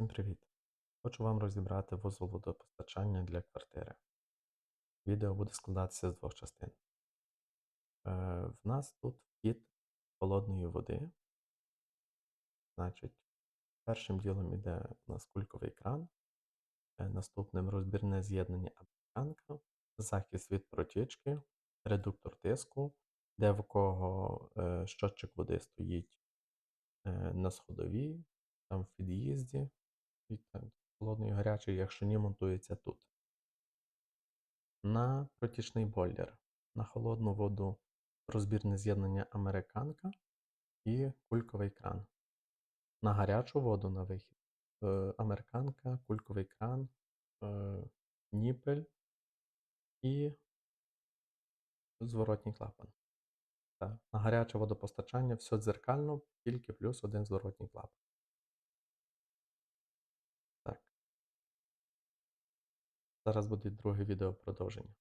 Всім привіт! Хочу вам розібрати вузол водопостачання для квартири. Відео буде складатися з двох частин. Е, в нас тут вхід холодної води. Значить, першим ділом йде у нас кульковий кран, е, наступним розбірне з'єднання американка, захист від протічки, редуктор тиску, де в кого е, щотчик води стоїть е, на сходовій, там в під'їзді, і так, холодний і гарячий, якщо ні, монтується тут. На протічний бойлер. На холодну воду розбірне з'єднання американка і кульковий кран. На гарячу воду на вихід. е, Американка, кульковий кран, е, ніпель і зворотній клапан. Так. На гаряче водопостачання все дзеркально, тільки плюс один зворотній клапан. Зараз буде друге відео продовження.